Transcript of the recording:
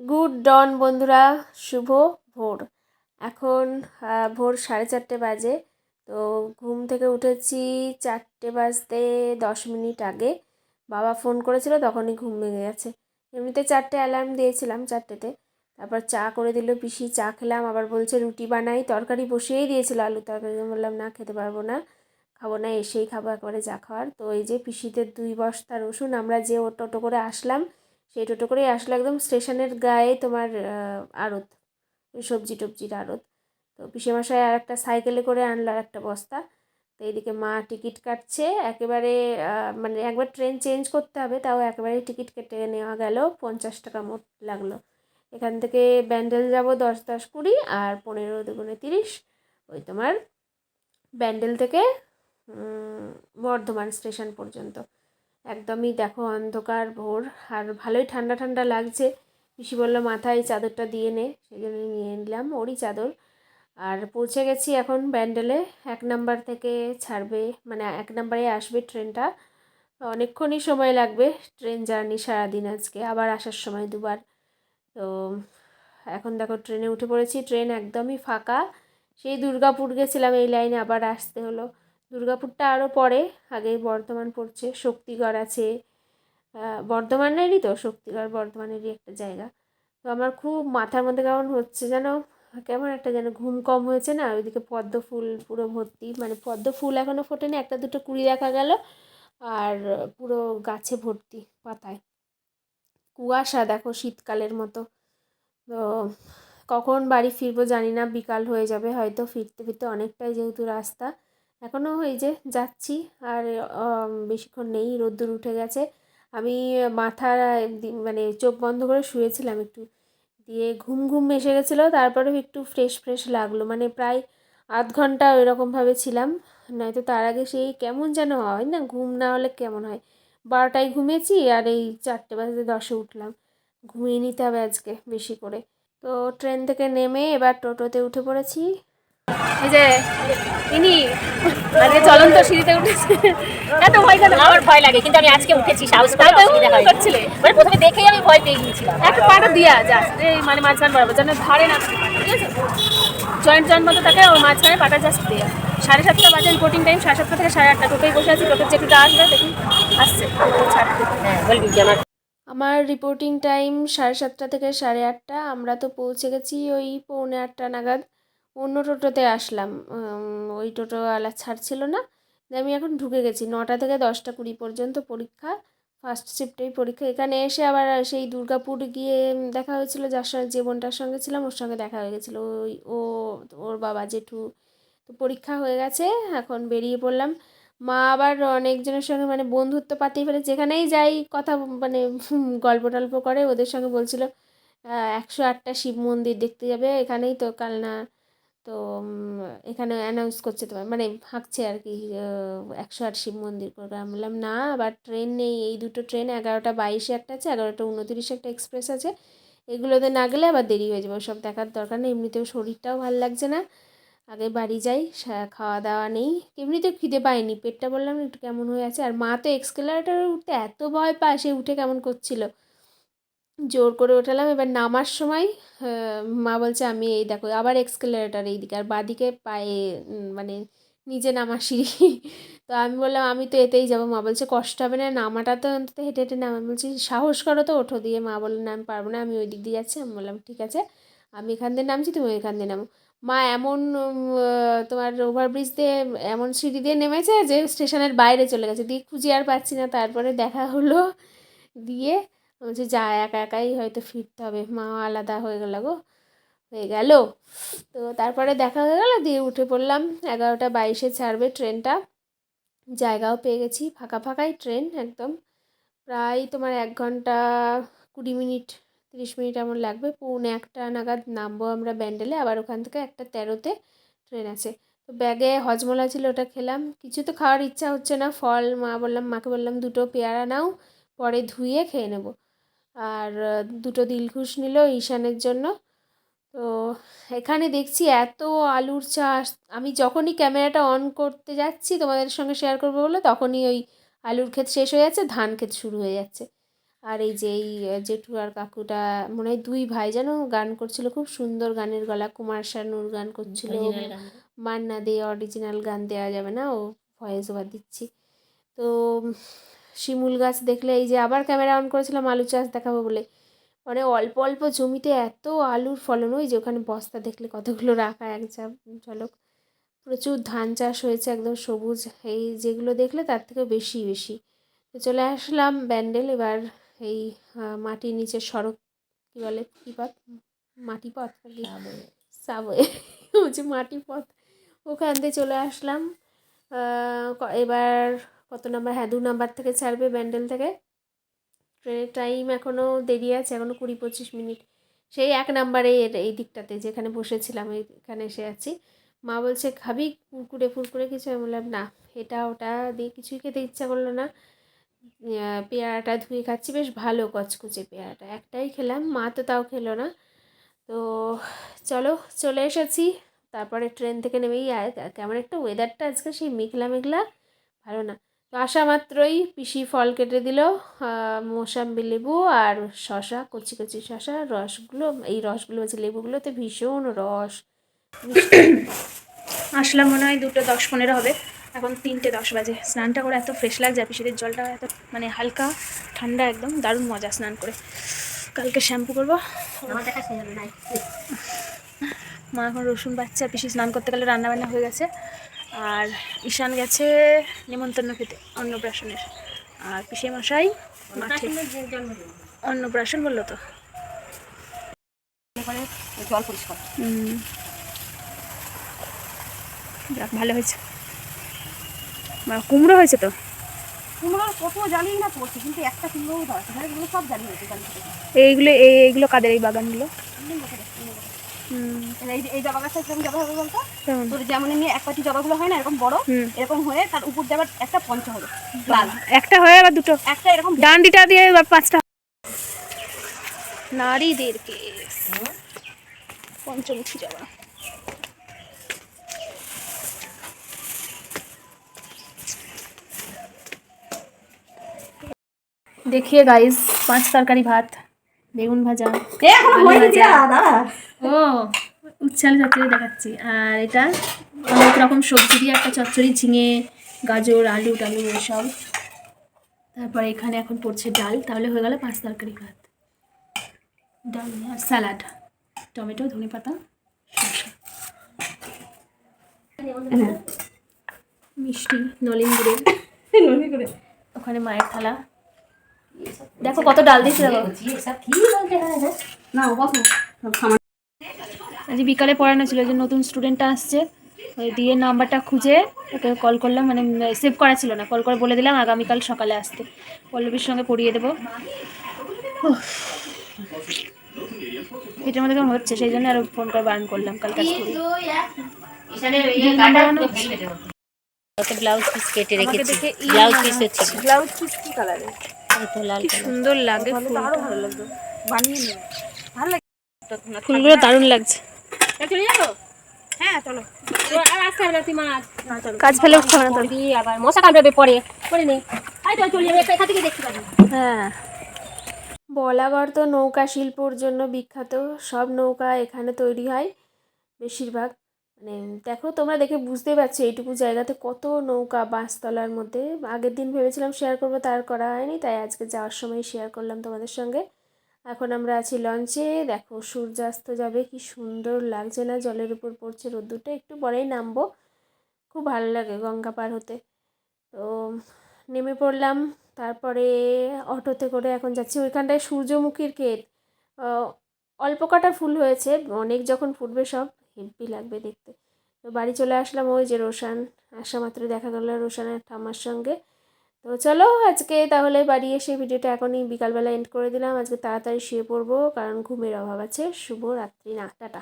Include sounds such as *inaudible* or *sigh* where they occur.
Good ডন বন্ধুরা, শুভ ভোর। এখন ভোর সাড়ে চারটে বাজে, তো ঘুম থেকে উঠেছি চারটে বাজতে দশ মিনিট আগে। বাবা ফোন করেছিল, তখনই ঘুম ভেঙে গেছে। এমনিতে চারটে অ্যালার্ম দিয়েছিলাম চারটেতে, তারপর চা করে দিল পিসি, চা খেলাম, আবার বলছে রুটি বানাই, তরকারি বসিয়েই দিয়েছিল আলু তরকারি। বললাম, না, খেতে পারব না, খাব না, এসেই খাব, একবারে যা খাওয়ার। তো এই যে পিসিতে দুই বস্তা রসুন, আমরা যে টোটো করে আসলাম সেই টোটো করেই আসলো একদম স্টেশনের গায়ে তোমার আড়ত সবজি টবজির আড়ত। তো পিসেমশাই আর একটা সাইকেলে করে আনলো আর একটা বস্তা। তো এইদিকে মা টিকিট কাটছে, একেবারে মানে একবার ট্রেন চেঞ্জ করতে হবে, তাও একেবারে টিকিট কেটে নেওয়া গেল, পঞ্চাশ টাকা মোট লাগল। এখান থেকে ব্যান্ডেল যাব দশ দশ কুড়ি আর পনেরো দুগুণে তিরিশ। ওই তোমার ব্যান্ডেল থেকে বর্ধমান স্টেশন পর্যন্ত। একদমই দেখো অন্ধকার, ভোর, আর ভালোই ঠান্ডা ঠান্ডা লাগছে। পিসি বলল, মাথায় চাদরটা দিয়ে নে। সেই জন্য নিয়ে নিলাম ওরই চাদর। আর পৌঁছে গেছি এখন ব্যান্ডেলে। এক নাম্বার থেকে ছাড়বে মানে এক নাম্বারে আসবে ট্রেনটা। অনেকক্ষণই সময় লাগবে ট্রেন জার্নি সারাদিন আজকে, আবার আসার সময় দুবার। তো এখন দেখো ট্রেনে উঠে পড়েছি। ট্রেন একদমই ফাঁকা। সেই দুর্গাপুর গেছিলাম, এই লাইনে আবার আসতে হলো। দুর্গাপুরটা আরও পরে, আগে বর্ধমান পড়ছে, শক্তিগড় আছে। বর্ধমানেরই তো, শক্তিগড় বর্ধমানেরই একটা জায়গা। তো আমার খুব মাথার মধ্যে কেমন হচ্ছে যেন, কেমন একটা যেন ঘুম কম হয়েছে না, ওইদিকে পদ্ম ফুল পুরো ভর্তি মানে পদ্ম ফুল এখনও ফোটেনি, একটা দুটো কুড়ি দেখা গেল, আর পুরো গাছে ভর্তি পাতায়। কুয়াশা দেখো শীতকালের মতো। তো কখন বাড়ি ফিরবো জানি না, বিকাল হয়ে যাবে, হয়তো ফিরতে ফিরতে অনেকটাই যেহেতু রাস্তা। এখনও ওই যে যাচ্ছি আর বেশিক্ষণ নেই, রোদ্দুর উঠে গেছে। আমি মাথা মানে চোখ বন্ধ করে শুয়েছিলাম একটু। দিয়ে ঘুম ঘুম এসে গেছিল, তারপরেও একটু ফ্রেশ ফ্রেশ লাগল। মানে প্রায় আধ ঘণ্টা ওইরকমভাবে ছিলাম। নয়তো তার আগে সেই কেমন যেন হয় না, ঘুম না হলে কেমন হয়। বারোটায় ঘুমিয়েছি আর এই চারটে বাজে দশে উঠলাম। ঘুমিয়ে নিতে হবে আজকে বেশি করে। তো ট্রেন থেকে নেমে এবার টোটোতে উঠে পড়েছি। এই যে ইনি আজকে চলন্ত সিঁড়িতে উঠেছে। এত ভয় কেন? আমার ভয় লাগে কিন্তু আমি আজকে উঠেছি সাহস করে অসুবিধা হয় করছিলে? মানে প্রথমে দেখেই আমি ভয় পেয়ে গিয়েছিলাম। একটা পাটা দিয়া জাস্ট এই মানে মাঝখান বরাবর যেন ধারে না ঠিক আছে? জয়েন্ট জয়েন্ট মতো থাকে ওর মাঝখানে পাটা জাস্ট দেয়া। সাড়ে সাতটা বাজে রিপোর্টিং টাইম সাড়ে সাতটা থেকে সাড়ে আটটা টোটোই বসে আছি টোটোর যেটুটা আসবে দেখুন আসছে। ছাড়তে হ্যাঁ বলবি যে আমার আমার রিপোর্টিং টাইম সাড়ে সাতটা থেকে সাড়ে আটটা আমরা তো পৌঁছে গেছি ওই পৌনে আটটা নাগাদ। অন্য টোটোতে আসলাম। ওই টোটোওয়ালা ছাড়ছিল না। আমি এখন ঢুকে গেছি। নটা থেকে দশটা কুড়ি পর্যন্ত পরীক্ষা ফার্স্ট শিফটেই পরীক্ষা। এখানে এসে আবার সেই দুর্গাপুর গিয়ে দেখা হয়েছিল। যার সঙ্গে যে বোনটার সঙ্গে ছিলাম, ওর সঙ্গে দেখা হয়ে গেছিল। ওই, ও, ওর বাবা জেঠু। তো পরীক্ষা হয়ে গেছে। এখন বেরিয়ে পড়লাম। মা আবার অনেকজনের সঙ্গে মানে বন্ধুত্ব পাতিয়ে ফেলে যেখানেই যাই কথা মানে গল্প টল্প করে, ওদের সঙ্গে বলছিল একশো আটটা শিব মন্দির দেখতে যাবে। এখানেই তো কাল না তো এখানে অ্যানাউন্স করছে তোমার মানে হাঁকছে আর কি একশো আট শিব মন্দির করবে আমি বললাম, না, আবার ট্রেন নেই, এই দুটো ট্রেন এগারোটা বাইশে একটা আছে, এগারোটা উনতিরিশে একটা এক্সপ্রেস আছে। এগুলোতে না গেলে আবার দেরি হয়ে যাবে সব দেখার দরকার নেই, এমনিতেও শরীরটাও ভালো লাগছে না। আগে বাড়ি যাই খাওয়া দাওয়া নেই। এমনিতেও খিদে পায়নি পেটটা বললাম একটু কেমন হয়ে আছে। আর মা তো এক্সকেলেটারে উঠতে এত ভয় পায়, সে উঠে কেমন করছিল? জোর করে ওঠালাম। এবার নামার সময় মা বলছে, আমি এই দেখো, আবার এক্সকেলেটার এইদিকে, আর বাদিকে পায়ে মানে নিজে নামার সিঁড়ি। *laughs* তো আমি বললাম, আমি তো এতেই যাব। মা বলছে, কষ্ট হবে না, নামাটা তো অন্তত হেঁটে হেঁটে নামা। বলছি, সাহস করো তো, ওঠো দিয়ে। মা বলল, না, আমি পারব না, আমি ওই দিক দিয়ে যাচ্ছি। আমি বললাম, ঠিক আছে, আমি এখান দিয়ে নামছি, তুমি ওইখান দিয়ে নামো। মা এমন তোমার ওভারব্রিজ দিয়ে এমন সিঁড়ি দিয়ে নেমেছে যে স্টেশনের বাইরে চলে গেছে। দিয়ে খুঁজে আর পাচ্ছি না। তারপরে দেখা হলো, দিয়ে বলছে, যা, একা একাই হয়তো ফিরতে হবে। মা আলাদা হয়ে গেল গো, হয়ে গেল। তো তারপরে দেখা হয়ে গেল, দিয়ে উঠে পড়লাম। এগারোটা বাইশে ছাড়বে ট্রেনটা। জায়গাও পেয়ে গেছি, ফাঁকা ফাঁকাই ট্রেন একদম। প্রায় তোমার এক ঘণ্টা কুড়ি মিনিট, তিরিশ মিনিট এমন লাগবে। পৌনে একটা নাগাদ নামবো আমরা ব্যান্ডেলে, আবার ওখান থেকে একটা তেরোতে ট্রেন আছে। তো ব্যাগে হজমলা ছিল, ওটা খেলাম। কিছু তো খাওয়ার ইচ্ছা হচ্ছে না, ফল মা বললাম, মাকে বললাম, দুটো পেয়ারা নাও, পরে ধুয়ে খেয়ে নেব। আর দুটো দিলখুশ নিল ঈশানের জন্য। তো এখানে দেখছি এত আলুর চাষ। আমি যখনই ক্যামেরাটা অন করতে যাচ্ছি তোমাদের সঙ্গে শেয়ার করব বলে তখনই ওই আলুর ক্ষেত শেষ হয়ে যাচ্ছে ধান ক্ষেত শুরু হয়ে যাচ্ছে। আর এই যে এই জেঠু আর কাকুটা মনে হয় দুই ভাই যেন গান করছিল খুব সুন্দর গানের গলা। কুমার শানুর গান করছিল। মান্না দিয়ে অরিজিনাল গান দেওয়া যাবে না ও ভয়েস ওভার দিচ্ছি। তো শিমুল গাছ দেখলে এই যে আবার ক্যামেরা অন করেছিলাম আলু চাষ দেখাবো বলে। মানে অল্প অল্প জমিতে এত আলুর ফলন ওই যে ওখানে বস্তা দেখলে কতগুলো রাখা এক ঝলক। প্রচুর ধান চাষ হয়েছে একদম সবুজ এই যেগুলো দেখলে তার থেকেও বেশি বেশি। তো চলে আসলাম ব্যান্ডেল এবার এই মাটির নিচে সড়ক কী বলে কী পথ? মাটি পথ নাকি? সাবওয়ে। হচ্ছে মাটি পথ। ওখান দিয়ে চলে আসলাম। এবার কত নাম্বার? হ্যাঁ দু নাম্বার থেকে ছাড়বে ব্যান্ডেল থেকে। ট্রেনের টাইম এখনও দেরি আছে এখনও কুড়ি পঁচিশ মিনিট। সেই এক নাম্বারে এর এই দিকটাতে যেখানে বসেছিলাম, এখানে এসে আছি। মা বলছে, খাবি কুরকুরে ফুরকুরে কিছু? আমি বললাম, না, এটা ওটা দিয়ে কিছুই খেতে ইচ্ছা করল না। পেয়ারাটা ধুয়ে খাচ্ছি, বেশ ভালো কচকুচে পেয়ারাটা। একটাই খেলাম, মা তো তাও খেলো না। তো চলো, চলে এসেছি। তারপরে ট্রেন থেকে নেমেই কেমন একটা ওয়েদারটা আজকে সেই মেঘলা মেঘলা ভালো না। তো আসা মাত্রই পিসি ফল কেটে দিল মোসাম্বি লেবু আর শশা কচি কচি শশা রসগুলো এই রসগুলো হচ্ছে লেবুগুলোতে ভীষণ রস আসলাম মনে হয় দুটো দশ পনেরো হবে এখন তিনটে দশ বাজে। স্নানটা করে এত ফ্রেশ লাগছে আর পিসিদের জলটা এত মানে হালকা ঠান্ডা একদম দারুণ মজা স্নান করে। কালকে শ্যাম্পু করব। মা এখন রসুন বাচ্চা পিসি স্নান করতে গেলে রান্নাবান্না হয়ে গেছে। আর ঈশান গেছে নেমন্তন্ন খেতে অন্নপ্রাশনের। আর পিসে মশাই মাঠে অন্নপ্রাশন বলল তো। জল পরিষ্কার যাক ভালো হয়েছে। কুমড়ো হয়েছে তো? কুমড়োর কত জানি না পড়ছে কিন্তু একটা কুমড়োও ধরে সব জানি হয়েছে এইগুলো এই এইগুলো কাদের এই বাগানগুলো? এই জবা গাছটা কীরকম জবা হবে বলতো তোর যেমন এমনি এক পাটি জবাগুলো হয় না এরকম বড় এরকম হয়ে তার উপর দিয়ে আবার একটা পঞ্চ হবে লাল। একটা হয়ে আবার দুটো। একটা এরকম ডান্ডিটা দিয়ে এবার পাঁচটা। নারীদের কেস পঞ্চমুখী যাওয়া দেখিয়ে গাইস পাঁচ তরকারি ভাত। বেগুন ভাজা। ও উচ্ছাল চচ্চড়ি দেখাচ্ছি। আর এটা অনেক রকম সবজি দিয়ে একটা চচ্চড়ি ঝিঙে গাজর আলু টালু এসব। তারপরে এখানে এখন পড়ছে ডাল তাহলে হয়ে গেল পাঁচ তরকারি ভাত। ডাল আর স্যালাড টমেটো ধনে পাতা মিষ্টি *laughs* নলেন গুড়ের। ওখানে মায়ের থালা। দেখো কত ডাল দিয়েছে দেখো। না ও বসো খাবার আজ বিকালে পড়ানো ছিল যে নতুন স্টুডেন্টটা আসছে ওই দিয়ে নাম্বারটা খুঁজে ওকে কল করলাম মানে সেভ করা ছিল না কল করে বলে দিলাম আগামীকাল সকালে আসতে। পল্লবীর সঙ্গে পড়িয়ে দেবো। উফ। এটার মধ্যে কেমন হচ্ছে? সেই জন্য আরও ফোন করে বারণ করলাম কালকে ব্লাউজ পিস কেটে রেখেছি। ব্লাউজ পিস হচ্ছে। ব্লাউজ পিস কি কালারের কি সুন্দর লাগে ফুলটা। ভালো লাগতো বানিয়ে নেবে ভালো লাগে। ফুলগুলো দারুণ লাগছে। চলে যাব? হ্যাঁ চলো। আর আসতে হবে না তুই। কাজ ফেলে উঠতে না তোর আবার মশা কামড়াবে পরে। পরে নেই আই তো চলে যাবে এখান থেকে দেখতে পাবি। হ্যাঁ। বলাগড় তো নৌকা শিল্পর জন্য বিখ্যাত। সব নৌকা এখানে তৈরি হয় বেশিরভাগ। মানে দেখো, তোমরা দেখে বুঝতেই পারছ এইটুকু জায়গাতে কত নৌকা বাঁশতলার মধ্যে। আগের দিন ভেবেছিলাম শেয়ার করব তার করা হয়নি, তাই আজকে যাওয়ার সময় শেয়ার করলাম তোমাদের সঙ্গে। এখন আমরা আছি লঞ্চে দেখো, সূর্যাস্ত যাবে, কি সুন্দর লাগছে না? জলের উপর পড়ছে রোদ্দুরটা, একটু পরেই নামবো। খুব ভালো লাগে গঙ্গা পার হতে। তো, নেমে পড়লাম, তারপরে অটোতে করে এখন যাচ্ছি। ওইখানটায় সূর্যমুখীর ক্ষেত। অল্প কটা ফুল হয়েছে, অনেক যখন ফুটবে সব। হেব্বি লাগবে দেখতে। তো বাড়ি চলে আসলাম ওই যে রোশান, আসা মাত্র দেখা গেল রোশানের ঠাম্মার সঙ্গে। তো চলো আজকে তাহলে বাড়ি এসে ভিডিওটা এখনই বিকালবেলা এন্ড করে দিলাম। আজকে তাড়াতাড়ি শুয়ে পড়ব কারণ ঘুমের অভাব আছে। শুভ রাত্রি না, টাটা।